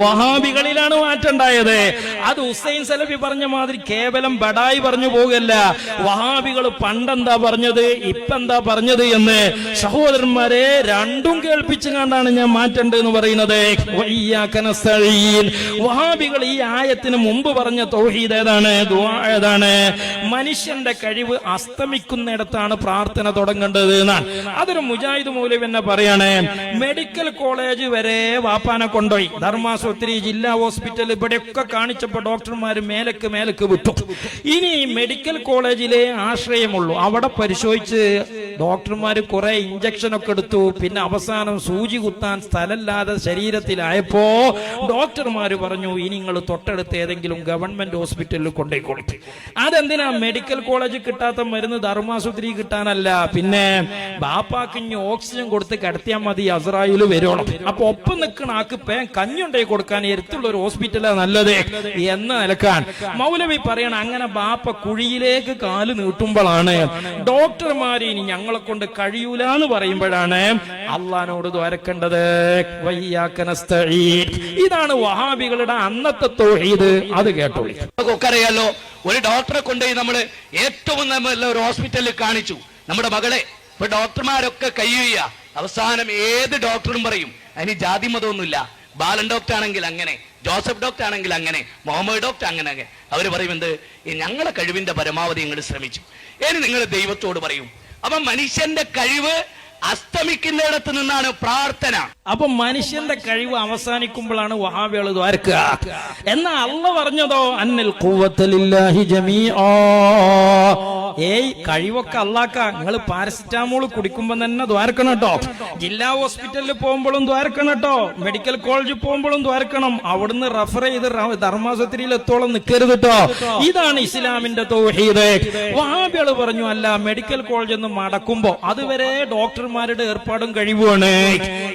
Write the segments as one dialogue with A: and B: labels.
A: വഹാബികളിലാണ് മാറ്റുണ്ടായത് അത് ഹുസൈൻ സലഫി പറഞ്ഞ മാതിരി കേവലം ബഡായി പറഞ്ഞു പോകല്ല. വഹാബികൾ പണ്ടെന്താ പറഞ്ഞത് ഇപ്പെന്താ പറഞ്ഞത് എന്ന് സഹോദരന്മാരെ രണ്ടും കേൾപ്പിച്ചു കണ്ടാണ് ഞാൻ മാറ്റേണ്ടത് എന്ന് പറയുന്നത് വഹാബികൾ ഈ ആയത്തിന് മുമ്പ് പറഞ്ഞ തൗഹീദ് ഏതാണ്? ഏതാണ്? മനുഷ്യന്റെ കഴിവ് അസ്തമിക്കുന്നിടത്താണ് പ്രാർത്ഥന തുടങ്ങേണ്ടത് എന്നാണ്. അതൊരു മുജാഹിദ് മൗലവി എന്നെ പറയാണ്. മെഡിക്കൽ കോളേജ് വരെ വാപ്പാനെ കൊണ്ടുപോയി. ധർമാശുപത്രി ജില്ലാ ഹോസ്പിറ്റൽ ഇവിടെയൊക്കെ കാണിച്ചപ്പോൾ ഡോക്ടർമാർ മേലക്ക് മേലക്ക് വിട്ടു. ഇനി മെഡിക്കൽ കോളേജിലെ ആശ്രയമുള്ളൂ. അവിടെ പരിശോധിച്ച് ഡോക്ടർമാർ കുറെ ഇഞ്ചക്ഷൻ ഒക്കെ എടുത്തു. പിന്നെ അവസാനം സൂചി കുത്താൻ സ്ഥലമില്ലാതെ ശരീരത്തിലായപ്പോ ഡോക്ടർമാർ പറഞ്ഞു ഇനി നിങ്ങൾ തൊട്ടടുത്ത് ഏതെങ്കിലും ഗവൺമെന്റ് ഹോസ്പിറ്റലിൽ കൊണ്ടുപോയി കൊടുത്തു അതെന്തിനാ മെഡിക്കൽ കോളേജ് കിട്ടാത്ത മരുന്ന് ധർമാശുപത്രി കിട്ടാനല്ല? പിന്നെ ബാപ്പാക്കിഞ്ഞ് ഓക്സിജൻ കൊടുത്ത് കിടത്തിയാൽ മതി അസറായിൽ വരണം. അപ്പൊ ഒപ്പം നിൽക്കണ ആക്ക് പേ കഞ്ഞുണ്ടായി കൊടുക്കാൻ എരുത്തുള്ള ഒരു ഹോസ്പിറ്റലാ നല്ലത് എന്ന് നിലക്കാൻ മൗലവി പറയണ അങ്ങനെ ബാപ്പ കുഴിയിലേക്ക് കാൽ നീട്ടുമ്പോഴാണ് ഡോക്ടർമാർ ഇനി ഞങ്ങളെ കൊണ്ട് കഴിയൂല എന്ന് പറയുമ്പോഴാണ് അള്ളഹാനോട് ദ്വാരക്കേണ്ടത്. ഇതാണ് വഹാബികളുടെ അന്നത്തെ തൊഴീത് അത് കേട്ടോളി.
B: അറിയാലോ ഒരു ഡോക്ടറെ കൊണ്ടുപോയി നമ്മൾ ഏറ്റവും നല്ല ഒരു ഹോസ്പിറ്റലിൽ കാണിച്ചു. നമ്മുടെ മകളെ ഇപ്പൊ ഡോക്ടർമാരൊക്കെ കയ്യുക അവസാനം ഏത് ഡോക്ടറും പറയും അതിന് ജാതി മതമൊന്നുമില്ല. ബാലൻ ഡോക്ടർ ആണെങ്കിൽ അങ്ങനെ ജോസഫ് ഡോക്ടർ ആണെങ്കിൽ അങ്ങനെ മുഹമ്മദ് ഡോക്ടർ അങ്ങനെ അങ്ങനെ. അവർ പറയും എന്ത്? ഞങ്ങളെ കഴിവിന്റെ പരമാവധി നിങ്ങൾ ശ്രമിച്ചു. ഇനി നിങ്ങൾ ദൈവത്തോട് പറയും അപ്പൊ മനുഷ്യന്റെ കഴിവ് അസ്തമിക്കുന്നിടത്ത് നിന്നാണ് പ്രാർത്ഥന.
A: അപ്പൊ മനുഷ്യന്റെ കഴിവ് അവസാനിക്കുമ്പോഴാണ് വഹാബികൾ ദ്വാരക്കുക എന്നാ അല്ല പറഞ്ഞതോ? അന്നിൽ കൂവത്തലില്ലാഹി ജമീആ. ഏയ് കഴിവൊക്കെ അല്ലാക്ക നിങ്ങൾ പാരസിറ്റാമോൾ കുടിക്കുമ്പോ തന്നെ ദ്വാരക്കണം കേട്ടോ. ജില്ലാ ഹോസ്പിറ്റലിൽ പോകുമ്പോഴും ദ്വാരക്കണം കേട്ടോ. മെഡിക്കൽ കോളേജിൽ പോകുമ്പോഴും ദ്വാരക്കണം അവിടുന്ന് റഫർ ചെയ്ത് ധർമാശുപത്രിയിൽ എത്തോളം നിൽക്കരുത് കേട്ടോ. ഇതാണ് ഇസ്ലാമിന്റെ തോഹീദ്. വഹാബികൾ പറഞ്ഞു അല്ല മെഡിക്കൽ കോളേജിൽ നിന്ന് മടക്കുമ്പോ അതുവരെ ഡോക്ടർമാരുടെ ഏർപ്പാടും കഴിവുമാണ്.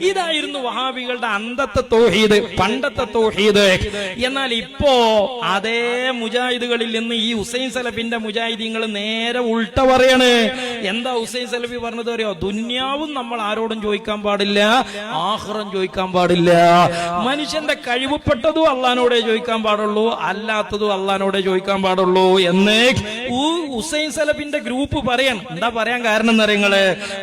A: ഇതായിരുന്നു വഹാബികളുടെ അന്തത്തെ തോഹീദ് പണ്ടത്തെ തോഹീദ്. എന്നാൽ ഇപ്പോ അതേ മുജാഹിദുകളിൽ നിന്ന് ഈ ഹുസൈൻ സലഫിന്റെ മുജാഹിദീങ്ങൾ നേരെ ഉൾട്ട പറയാണ്. എന്താ ഹുസൈൻ സലഫി പറഞ്ഞത് അറിയോ? ദുന്യാവും നമ്മൾ ആരോടും ചോദിക്കാൻ പാടില്ല ആഹ്റം ചോദിക്കാൻ പാടില്ല. മനുഷ്യന്റെ കഴിവപ്പെട്ടതും അള്ളഹാനോടെ ചോദിക്കാൻ പാടുള്ളൂ അല്ലാത്തതും അള്ളഹാനോടെ ചോദിക്കാൻ പാടുള്ളൂ എന്ന് ഉ- ഹുസൈൻ സലഫിന്റെ ഗ്രൂപ്പ് പറയാൻ എന്താ പറയാൻ കാരണം എന്നറിയങ്ങൾ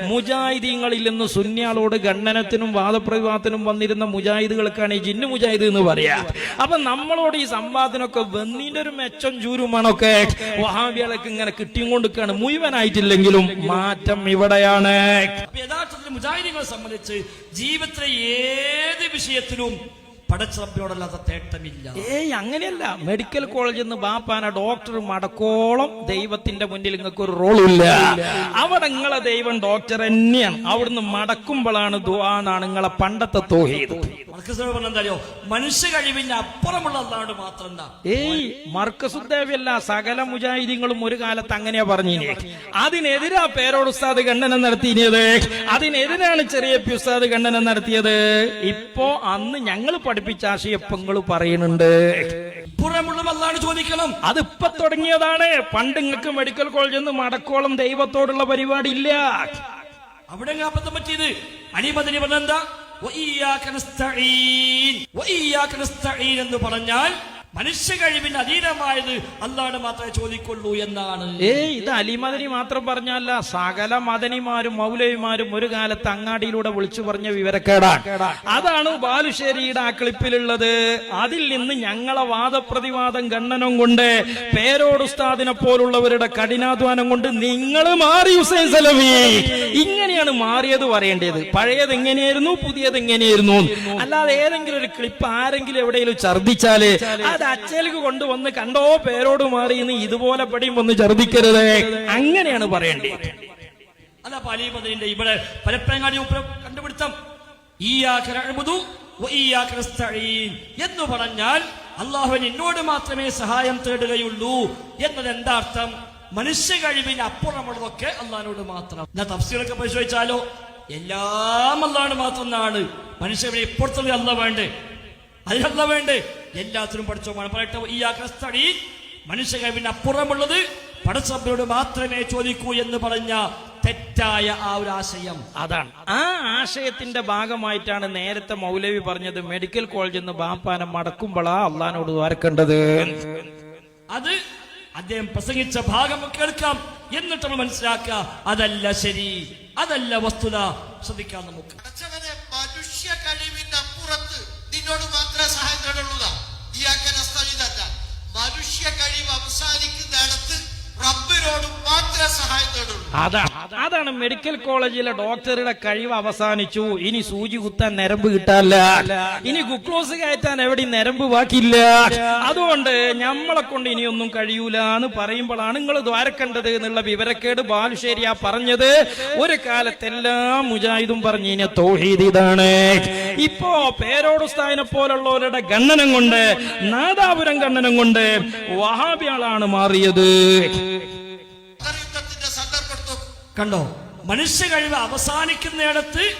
A: മുജാഹിദീങ്ങളിൽ നിന്ന് സുന്യാളോട് ഖണ്ഡനത്തിനും വാദപ്രതിവാദത്തിനും വന്നിരുന്ന മുജാഹിദുകൾക്കാണ് ഈ ജിന്നു മുജാഹിദ് എന്ന് പറയാ. അപ്പൊ നമ്മളോട് ഈ സംവാദത്തിനൊക്കെ വെന്നിന്റെ ഒരു മെച്ചം ചൂരുമാണൊക്കെ വഹാബികളൊക്കെ ഇങ്ങനെ കിട്ടിയും കൊണ്ടിരിക്കുകയാണ് മുഴുവനായിട്ടില്ലെങ്കിലും മാറ്റം ഇവിടെയാണ്.
C: യഥാർത്ഥത്തിൽ മുജാഹിദികളെ സംബന്ധിച്ച് ജീവിതത്തിലെ ഏത് വിഷയത്തിലും പടച്ചറപ്പിനോടല്ലാത്ത തേട്ടമില്ല.
A: ഏയ് അങ്ങനെയല്ല. മെഡിക്കൽ കോളേജിൽ നിന്ന് ബാപ്പാന ഡോക്ടർ മടക്കോളം ദൈവത്തിന്റെ മുന്നിൽ നിങ്ങൾക്ക് ഒരു റോളില്ല. അവിടെ നിങ്ങളെ ദൈവം ഡോക്ടർ തന്നെയാണ്. അവിടുന്ന് മടക്കുമ്പോഴാണ് ദുആ നിങ്ങളെ പണ്ടത്തെ തോഹീദ്.
C: പറഞ്ഞ മനുഷ്യ കഴിവിന്റെ അപ്പുറമുള്ള അല്ലാണ്ട് മാത്രം എന്താ?
A: ഏയ് മർക്കസുദ്ദേവല്ല സകല മുജാഹിദീങ്ങളും ഒരു കാലത്ത് അങ്ങനെയാ പറഞ്ഞിനെ. അതിനെതിരാ പേരോട് ഉസ്താദ് ഖണ്ഡനം നടത്തിയത്? അതിനെതിരാണ് ചെറിയ പി ഉസ്താദ് ഖണ്ഡനം നടത്തിയത്? ഇപ്പോ അന്ന് ഞങ്ങൾ പഠിപ്പിച്ച ആശയപ്പങ്ങൾ പറയുന്നുണ്ട്.
C: ചോദിക്കണം.
A: അത് ഇപ്പൊ തുടങ്ങിയതാണ്. പണ്ട് നിങ്ങൾക്ക് മെഡിക്കൽ കോളേജിൽ നിന്ന് മടക്കോളം ദൈവത്തോടുള്ള പരിപാടി ഇല്ല.
C: അവിടെ പറ്റിയത്? അനിമതിന് പറഞ്ഞ എന്ന് പറഞ്ഞാൽ മനുഷ്യ കഴിവിന് അതീതമായത് അല്ലാണ്ട് മാത്രമേ ചോദിക്കുള്ളൂ എന്നാണ്.
A: ഏ ഇത് അലിമദനി മാത്രം പറഞ്ഞല്ല സകല മദനിമാരും മൗലവിമാരും ഒരു കാലത്ത് അങ്ങാടിയിലൂടെ വിളിച്ചു പറഞ്ഞ വിവരക്കേടാ. അതാണ് ബാലുശ്ശേരിയുടെ ആ ക്ലിപ്പിലുള്ളത്. അതിൽ നിന്ന് ഞങ്ങളെ വാദപ്രതിവാദം ഖണ്ഡനം കൊണ്ട് പേരോട് ഉസ്താദിനെ പോലുള്ളവരുടെ കഠിനാധ്വാനം കൊണ്ട് നിങ്ങൾ മാറി ഹുസൈൻ സലഫി. ഇങ്ങനെയാണ് മാറിയത് പറയേണ്ടത് പഴയത് എങ്ങനെയായിരുന്നു പുതിയത് എങ്ങനെയായിരുന്നു? അല്ലാതെ ഏതെങ്കിലും ഒരു ക്ലിപ്പ് ആരെങ്കിലും എവിടെയെങ്കിലും ഛർദിച്ചാൽ അത് അച്ചലേക്ക് കൊണ്ടുവന്ന് കണ്ടോ പേരോട് മാറി എന്ന് ഇതുപോലെ പടിയും വന്ന് ഛർദിക്കരുത് അങ്ങനെയാണ് പറയേണ്ടത്.
C: അല്ല പാലിമതിന്റെ ഇവിടെ പരപ്പനങ്ങാടി ഉപ്പുറം കണ്ടുപിടുത്തം. ഈ എന്ന് പറഞ്ഞാൽ അള്ളാഹുവിൻ എന്നോട് മാത്രമേ സഹായം തേടുകയുള്ളൂ. എന്നത് എന്താ അർത്ഥം മനുഷ്യ കഴിവിന് അപ്പുറമുള്ളതൊക്കെ അള്ളഹാനോട് മാത്രം. ഞാൻ തഫ്സീലൊക്കെ പരിശോധിച്ചാലോ? എല്ലാം അള്ളാണ് മാത്രം എന്നാണ് മനുഷ്യനെ ഇപ്പുറത്തുള്ള അല്ല വേണ്ടേ? അതിനല്ല വേണ്ടേ? എല്ലാത്തിനും പഠിച്ചോ പറയട്ടെ ഈ മനുഷ്യ കഴിവിന് അപ്പുറമുള്ളത് പടസഭയോട് മാത്രമേ ചോദിക്കൂ എന്ന് പറഞ്ഞ തെറ്റായ ആ ഒരു ആശയം.
A: അതാണ്. ആ ആശയത്തിന്റെ ഭാഗമായിട്ടാണ് നേരത്തെ മൗലവി പറഞ്ഞത് മെഡിക്കൽ കോളേജിൽ നിന്ന് ബാപ്പാനെ മടക്കുമ്പോഴാ അള്ളഹാനോട് വാർക്കേണ്ടത്
C: അത് അദ്ദേഹം പ്രസംഗിച്ച ഭാഗം കേൾക്കാം എന്നിട്ട് നമ്മൾ മനസ്സിലാക്കുക അതല്ല ശരി അതല്ല വസ്തുത. ശ്രദ്ധിക്കാം നമുക്ക്.
D: മനുഷ്യ കഴിവിന്റെ അപ്പുറത്ത് നിന്നോട് മാത്രമേ സഹായം തേടുള്ളൂ. മനുഷ്യ കഴിവ് അവസാനിക്കുന്നിടത്ത്
A: അതാണ് മെഡിക്കൽ കോളേജിലെ ഡോക്ടറുടെ കഴിവ് അവസാനിച്ചു. ഇനി സൂചി കുത്താൻ നരമ്പ് കിട്ടാല്ല ഇനി ഗുക്ലോസ് കയറ്റാൻ എവിടെ നരമ്പ് ബാക്കിയില്ല. അതുകൊണ്ട് ഞമ്മളെ കൊണ്ട് ഇനിയൊന്നും കഴിയൂല എന്ന് പറയുമ്പോഴാണ് നിങ്ങൾ ദ്വാരക്കേണ്ടത് എന്നുള്ള വിവരക്കേട് ബാലുശ്ശേരി ആ പറഞ്ഞത്. ഒരു കാലത്ത് എല്ലാ മുജാഹിദും പറഞ്ഞു ഇനി തോഹീദ് ഇതാണ്. ഇപ്പോ പേരോടുസ്താദിനെ പോലുള്ളവരുടെ ഖണ്ഡനം കൊണ്ട് നാദാപുരം ഖണ്ഡനം കൊണ്ട് വഹാബിയാളാണ് മാറിയത്.
C: കണ്ടോ? മനുഷ്യ കഴിവ് അവസാനിക്കുന്നിടത്ത്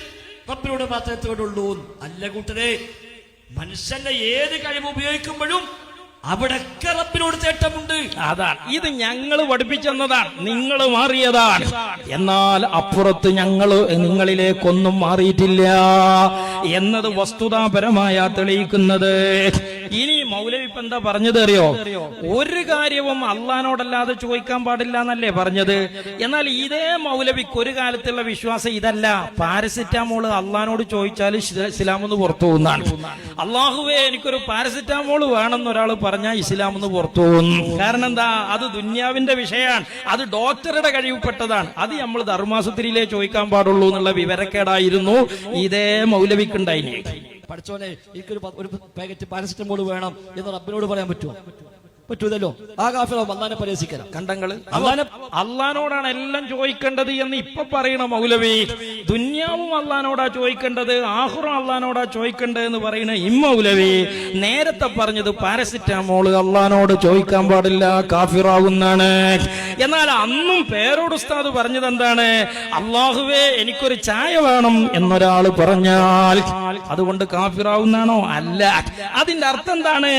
C: റബ്ബിനോട് മാത്രമേ തേടുള്ളൂ അല്ല കൂട്ടരെ മനുഷ്യന്റെ ഏത് കഴിവ് ഉപയോഗിക്കുമ്പോഴും അവിടൊക്കെ റബ്ബിനോട് തേട്ടമുണ്ട്.
A: അതാണ്. ഇത് ഞങ്ങൾ പഠിപ്പിച്ചെന്നതാണ്. നിങ്ങൾ മാറിയതാണ്. എന്നാൽ അപ്പുറത്ത് ഞങ്ങൾ നിങ്ങളിലേക്കൊന്നും മാറിയിട്ടില്ല. എന്നത് വസ്തുതാപരമായ തെളിയിക്കുന്നത്. ഇനി മൗലവി ഇപ്പൊ എന്താ പറഞ്ഞത് അറിയോ? ഒരു കാര്യവും അള്ളഹാനോടല്ലാതെ ചോദിക്കാൻ പാടില്ല എന്നല്ലേ പറഞ്ഞത്? എന്നാൽ ഇതേ മൗലവിക്ക് ഒരു കാലത്തുള്ള വിശ്വാസം ഇതല്ല. പാരസിറ്റാമോൾ അള്ളഹാനോട് ചോദിച്ചാൽ ഇസ്ലാം എന്ന് പുറത്തു പോകുന്നതാണ്. അള്ളാഹുവേ എനിക്കൊരു പാരസിറ്റാമോൾ വേണമെന്ന് ഒരാൾ പറഞ്ഞാൽ ഇസ്ലാം എന്ന് പുറത്തു പോകുന്നു കാരണം എന്താ അത് ദുന്യാവിന്റെ വിഷയമാണ്. അത് ഡോക്ടറുടെ കഴിവുപ്പെട്ടതാണ് അത് നമ്മൾ ധർമാസുത്രിയിലേ ചോദിക്കാൻ പാടുള്ളൂ എന്നുള്ള വിവരക്കേടായിരുന്നു. ഇതേ മൗലവിക്കുണ്ടായിനി.
C: പഠിച്ചോനെ എനിക്കൊരു ഒരു പാക്കറ്റ് പാരസിറ്റമോൾ വേണം എന്ന് റബ്ബിനോട് പറയാൻ പറ്റുമോ? പറ്റൂതല്ലോ ആ കാഫിറോ അള്ളാനെ പരിഹസിക്കണം
A: കണ്ടങ്ങൾ അള്ളാനെ അള്ളഹാനോടാണ് എല്ലാം ചോദിക്കേണ്ടത് എന്ന് ഇപ്പൊ പറയണ മൗലവി. ദുന്യാവും അള്ളഹാനോടാ ചോദിക്കേണ്ടത് ആഹുറും അള്ളഹാനോടാ ചോദിക്കേണ്ടത് എന്ന് പറയുന്ന ഇമ്മൗലവി നേരത്തെ പറഞ്ഞത് പാരസിറ്റാമോൾ അള്ളഹാനോട് ചോദിക്കാൻ പാടില്ല കാഫിറാവുന്നാണ്. എന്നാൽ അന്നും പേരോട് ഉസ്താദ് പറഞ്ഞത് എന്താണ്? അള്ളാഹുവേ എനിക്കൊരു ചായ വേണം എന്നൊരാൾ പറഞ്ഞാൽ അതുകൊണ്ട് കാഫിറാവുന്നാണോ? അല്ല. അതിന്റെ അർത്ഥം എന്താണ്?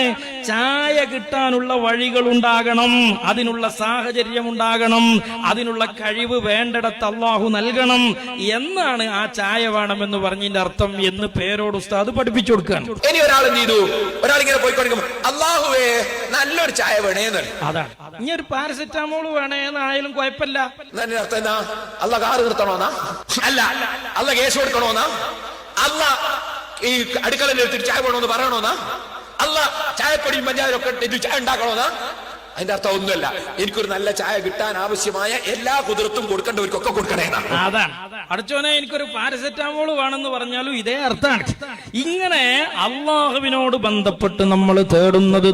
A: ചായ കിട്ടാനുള്ള വഴികൾ ഉണ്ടാകണം അതിനുള്ള സാഹചര്യം ഉണ്ടാകണം അതിനുള്ള കഴിവ് വേണ്ടിടത്ത് അള്ളാഹു നൽകണം. എന്നാണ് ആ ചായ വേണമെന്ന് പറഞ്ഞതിന്റെ അർത്ഥം എന്ന് പേരോട് ഉസ്താദ് പഠിപ്പിച്ചു കൊടുക്കാൻ
E: ഇനി ഒരാൾ എന്ത് ചെയ്തു? ഒരാൾ ഇങ്ങനെ പോയിക്കൊണ്ടിരിക്കും അള്ളാഹുവേ നല്ലൊരു ചായ വേണേന്ന്
A: അതാണ്. ഇനി ഒരു പാരസെറ്റാമോൾ വേണേന്നായാലും കുഴപ്പമില്ല.
E: അർത്ഥം എന്താ? അല്ല കാറ് നിർത്തണോന്നാ? അല്ല അല്ല കേസ് കൊടുക്കണോന്നാ? അല്ല ഈ അടുക്കളയിൽ എടുത്തിട്ട് ചായ വേണോന്ന് പറയണോന്നാ? അല്ല ചായപ്പൊടിയും പഞ്ചായത്തൊക്കെ ഇട്ടിട്ട് ചായ ഉണ്ടാക്കണോന്നാ അതിന്റെ അർത്ഥം ഒന്നുമല്ല. എനിക്കൊരു നല്ല ചായ കിട്ടാൻ ആവശ്യമായ എല്ലാ കുതിർത്തും കൊടുക്കേണ്ടവർക്കൊക്കെ
A: കൊടുക്കണേതാണ് അടച്ചോനെ എനിക്കൊരു പാരസെറ്റാമോൾ വേണമെന്ന് പറഞ്ഞാലും ഇതേ അർത്ഥമാണ്. ഇങ്ങനെ അള്ളാഹുവിനോട് ബന്ധപ്പെട്ട് നമ്മൾ തേടുന്നത്.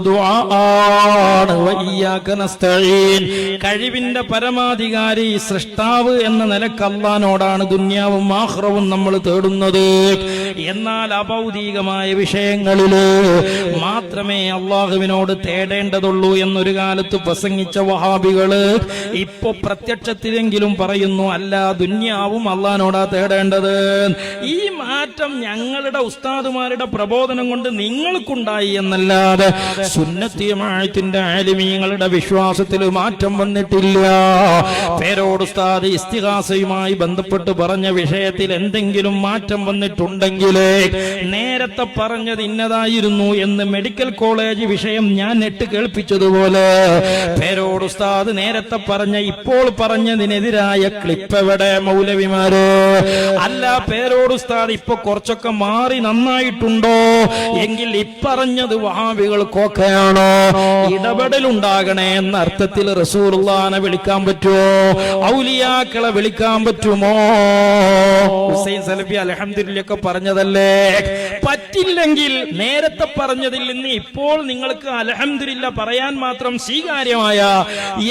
A: കഴിവിന്റെ പരമാധികാരി സൃഷ്ടാവ് എന്ന നിലയ്ക്ക് അള്ളഹാനോടാണ് ദുന്യാവും ആഹ്റവും നമ്മൾ തേടുന്നത്. എന്നാൽ അഭൗതികമായ വിഷയങ്ങളിൽ മാത്രമേ അള്ളാഹുവിനോട് തേടേണ്ടതുള്ളൂ എന്നൊരു കാലത്ത് പ്രസംഗിച്ച വഹാബികൾ ഇപ്പൊ പ്രത്യക്ഷത്തിലെങ്കിലും പറയുന്നു അല്ല ദുന്യാവും അള്ളഹാനോടാ തേടേണ്ടത്. ഈ മാറ്റം ഞങ്ങളുടെ ഉസ്താദുമാരുടെ പ്രബോധനം കൊണ്ട് നിങ്ങൾക്കുണ്ടായി എന്നല്ലാതെ സുന്നത്തിയമായത്തിന്റെ ആലിമീങ്ങളുടെ വിശ്വാസത്തിൽ മാറ്റം വന്നിട്ടില്ല. പേരോട് ഉസ്താദ് ഇസ്തിഹാസയുമായി ബന്ധപ്പെട്ട് പറഞ്ഞ വിഷയത്തിൽ എന്തെങ്കിലും മാറ്റം വന്നിട്ടുണ്ടെങ്കിലേ നേരത്തെ പറഞ്ഞത് ഇന്നതായിരുന്നു എന്ന് മെഡിക്കൽ കോളേജ് വിഷയം ഞാൻ നെട്ട് കേൾപ്പിച്ചതുപോലെ പേരോട് ഉസ്താദ് നേരത്തെ പറഞ്ഞ ഇപ്പോൾ പറഞ്ഞതിനെതിരായ ക്ലിപ്പ് എവിടെ? മൗലവിമാര്. അല്ല പേരോട് ഉസ്താദ് ഇപ്പൊ കുറച്ചൊക്കെ മാറി നന്നായിട്ടുണ്ടോ? എങ്കിൽ ഇപ്പറഞ്ഞത് വഹാബികൾക്കൊക്കെയാണോ? ഇടപെടലുണ്ടാകണേ എന്ന അർത്ഥത്തിൽ റസൂർലാനെ വിളിക്കാൻ പറ്റുമോ? ഔലിയാക്കളെ വിളിക്കാൻ പറ്റുമോ? ഹുസൈൻ സലഫി അലഹമ്മദില്ലൊക്കെ പറഞ്ഞതല്ലേ? പറ്റില്ലെങ്കിൽ നേരത്തെ പറഞ്ഞതിൽ നിന്ന് ഇപ്പോൾ നിങ്ങൾക്ക് അലഹമ്മദില്ല പറയാൻ മാത്രം സ്വീകാര്യമായ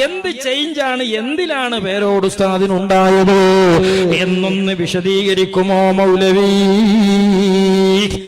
A: എന്ത് ചേഞ്ചാണ് എന്തിലാണ് പേരോട് ഉസ്താദിനുണ്ടായത് എന്നൊന്ന് വിശദീകരിക്കുമോ മൗലവി?